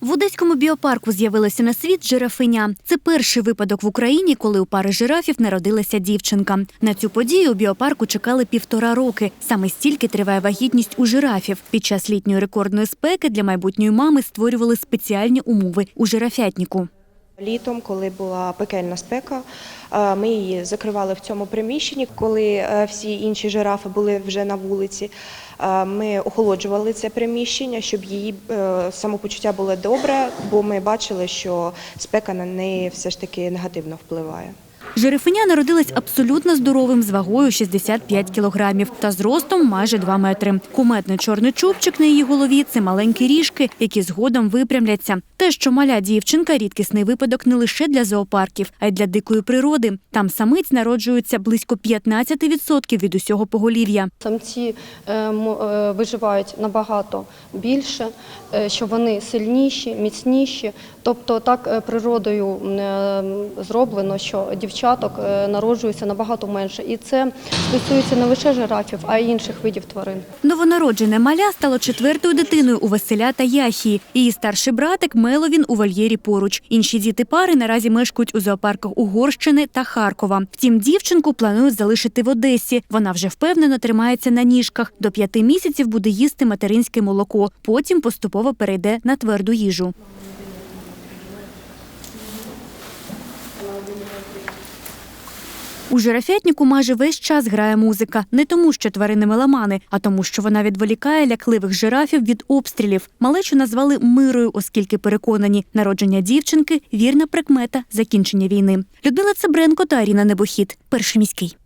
В Одеському біопарку з'явилася на світ жирафиня. Це перший випадок в Україні, коли у пари жирафів народилася дівчинка. На цю подію у біопарку чекали півтора роки. Саме стільки триває вагітність у жирафів. Під час літньої рекордної спеки для майбутньої мами створювали спеціальні умови у жирафятнику. Літом, коли була пекельна спека, е, ми її закривали в цьому приміщенні. Коли е, всі інші жирафи були вже на вулиці, е, ми охолоджували це приміщення, щоб її самопочуття було добре, бо ми бачили, що спека на неї все ж таки негативно впливає. Жирафиня народилась абсолютно здоровим з вагою 65 кілограмів та зростом майже 2 метри. Куметний чорний чубчик на її голові це маленькі ріжки, які згодом випрямляться. Те, що маля дівчинка рідкісний випадок не лише для зоопарків, а й для дикої природи. Там самиць народжується близько 15% від усього поголів'я. Самці е, е, виживають набагато більше, е, що вони сильніші, міцніші. Тобто так природою зроблено, що дівчаток е, народжується набагато менше. І це стосується не лише жирафів, а й інших видів тварин. Новонароджене маля стало четвертою дитиною у Василя та Яхії. Її старший братик Меловін у вольєрі поруч. Інші діти пари наразі мешкають у зоопарках Угорщини та Харкова. Втім, дівчинку планують залишити в Одесі. Вона вже впевнено тримається на ніжках. До п'яти місяців буде їсти материнське молоко. Потім поступово перейде на тверду їжу. У жирафятнику майже весь час грає музика. Не тому, що тварини меломани, а тому, що вона відволікає лякливих жирафів від обстрілів. Малечу назвали мирою, оскільки переконані, народження дівчинки вірна прикмета закінчення війни. Людмила Цибренко та Аріна Небохід. Перший міський.